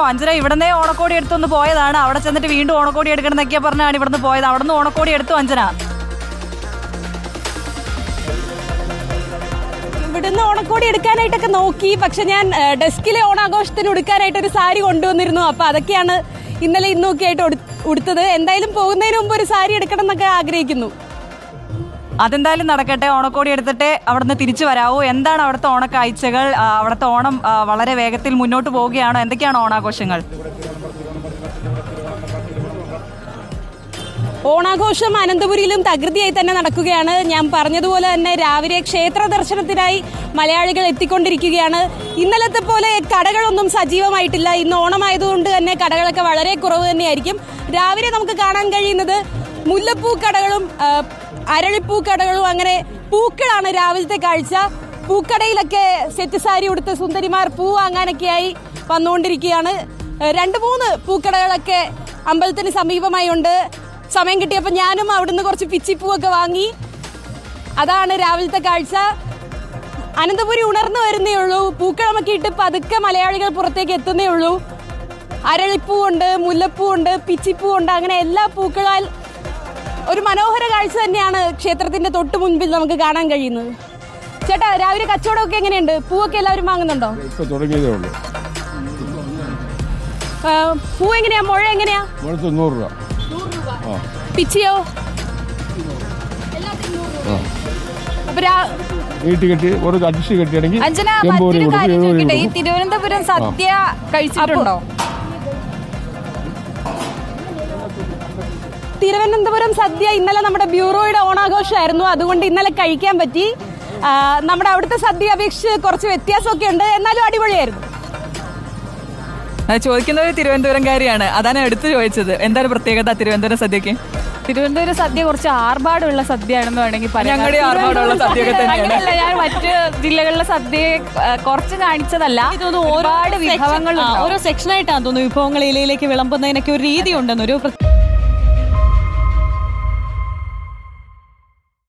അറിയാമോ അഞ്ജന ഇവിടുന്ന് ഓണക്കോടി എടുത്തൊന്ന് പോയതാണ്. അവിടെ ചെന്നിട്ട് വീണ്ടും ഓണക്കോടി എടുക്കണം എന്നൊക്കെയാ പറഞ്ഞാണ് ഇവിടുന്ന് പോയത്. അവിടെ നിന്ന് ഓണക്കോടി എടുത്തു അഞ്ജന ഇവിടുന്ന് ഓണക്കോടി എടുക്കാനായിട്ടൊക്കെ നോക്കി. പക്ഷെ ഞാൻ ഡെസ്കിലെ ഓണാഘോഷത്തിന് ഉടുക്കാനായിട്ട് ഒരു സാരി കൊണ്ടുവന്നിരുന്നു. അപ്പൊ അതൊക്കെയാണ് ഇന്നലെ ഇന്നൊക്കെ ആയിട്ട് ഉടു- ഉടുത്തത്. എന്തായാലും പോകുന്നതിന് മുമ്പ് ഒരു സാരി എടുക്കണം എന്നൊക്കെ ആഗ്രഹിക്കുന്നു. അതെന്തായാലും നടക്കട്ടെ. ഓണക്കോടി എടുത്തിട്ട് അവിടുന്ന് തിരിച്ചു വരാവൂ. എന്താണ് അവിടുത്തെ ഓണക്കാഴ്ചകൾ? അവിടുത്തെ ഓണം വളരെ വേഗത്തിൽ മുന്നോട്ട് പോവുകയാണോ. എന്തൊക്കെയാണ് ഓണാഘോഷങ്ങൾ? ഓണാഘോഷം അനന്തപുരിയിലും തകൃതിയായി തന്നെ നടക്കുകയാണ്. ഞാൻ പറഞ്ഞതുപോലെ തന്നെ രാവിലെ ക്ഷേത്ര ദർശനത്തിനായി മലയാളികൾ എത്തിക്കൊണ്ടിരിക്കുകയാണ്. ഇന്നലത്തെ പോലെ കടകളൊന്നും സജീവമായിട്ടില്ല. ഇന്ന് ഓണമായതുകൊണ്ട് തന്നെ കടകളൊക്കെ വളരെ കുറവ് തന്നെയായിരിക്കും. രാവിലെ നമുക്ക് കാണാൻ കഴിയുന്നത് മുല്ലപ്പൂ അരളിപ്പൂക്കടകളും അരളിപ്പൂ കടകളും അങ്ങനെ പൂക്കളാണ് രാവിലത്തെ കാഴ്ച. പൂക്കടയിലൊക്കെ സെറ്റ് സാരി ഉടുത്ത സുന്ദരിമാർ പൂ വാങ്ങാനൊക്കെയായി വന്നുകൊണ്ടിരിക്കുകയാണ്. രണ്ട് മൂന്ന് പൂക്കടകളൊക്കെ അമ്പലത്തിന് സമീപമായി ഉണ്ട് സമയം കിട്ടിയപ്പോൾ ഞാനും അവിടുന്ന് കുറച്ച് പിച്ചിപ്പൂവൊക്കെ വാങ്ങി. അതാണ് രാവിലത്തെ കാഴ്ച. അനന്തപുരി ഉണർന്നു വരുന്നേ ഉള്ളൂ. പൂക്കളമൊക്കെ ഇട്ട് പതുക്കെ മലയാളികൾ പുറത്തേക്ക് എത്തുന്നേ ഉള്ളൂ. ഉണ്ട് പിച്ചിപ്പൂ ഉണ്ട് അങ്ങനെ എല്ലാ പൂക്കളാൽ ഒരു മനോഹര കാഴ്ച തന്നെയാണ് ക്ഷേത്രത്തിന്റെ തൊട്ട് മുൻപിൽ നമുക്ക് കാണാൻ കഴിയുന്നത്. ചേട്ടാ രാവിലെ കച്ചവടമൊക്കെ എങ്ങനെയുണ്ട്? പൂവൊക്കെ എല്ലാവരും വാങ്ങുന്നുണ്ടോ? ഇപ്പൊ തുടങ്ങിയതേ ഉള്ളൂ. പൂ എങ്ങനെയാ? മുഴ എങ്ങനെയാ? രൂപ. പിച്ചിയോ? ആ. അപ്പൊ രാ- വീട്ടിൽ കെട്ടി ഒരു അടിച്ച് കെട്ടിയാണെങ്കിൽ അഞ്ജന ചോദിക്കട്ടെ? ഈ തിരുവനന്തപുരം സദ്യ കഴിച്ചിട്ടുണ്ടോ? തിരുവനന്തപുരം സദ്യ ഇന്നലെ നമ്മുടെ ബ്യൂറോയുടെ ഓണാഘോഷമായിരുന്നു. അതുകൊണ്ട് ഇന്നലെ കഴിക്കാൻ പറ്റി. നമ്മുടെ അവിടുത്തെ സദ്യ അപേക്ഷിച്ച് കുറച്ച് വ്യത്യാസമൊക്കെ ഉണ്ട്. എന്നാലും അടിപൊളിയായിരുന്നു. തിരുവനന്തപുരം തിരുവനന്തപുരംകാരിയാണ്. അതാണ് എടുത്തു ചോദിച്ചത്. എന്താണ് പ്രത്യേകത തിരുവനന്തപുരം സദ്യക്ക് തിരുവനന്തപുരം സദ്യ കുറച്ച് ആർഭാടുള്ള സദ്യയാണെന്ന് വേണമെങ്കിൽ പറയാം. ഞങ്ങളുടെ അങ്ങനെയല്ല ഞാൻ മറ്റ് ജില്ലകളിലെ സദ്യയെ കുറച്ച് കാണിച്ചതല്ല. ഒരുപാട് വിഭവങ്ങൾ ഓരോ സെക്ഷനായിട്ടാണ് തോന്നുന്നു വിഭവങ്ങൾ ഇലയിലേക്ക് വിളമ്പുന്നതിനൊക്കെ ഒരു രീതി ഉണ്ടെന്ന് ഒരു പ്ര-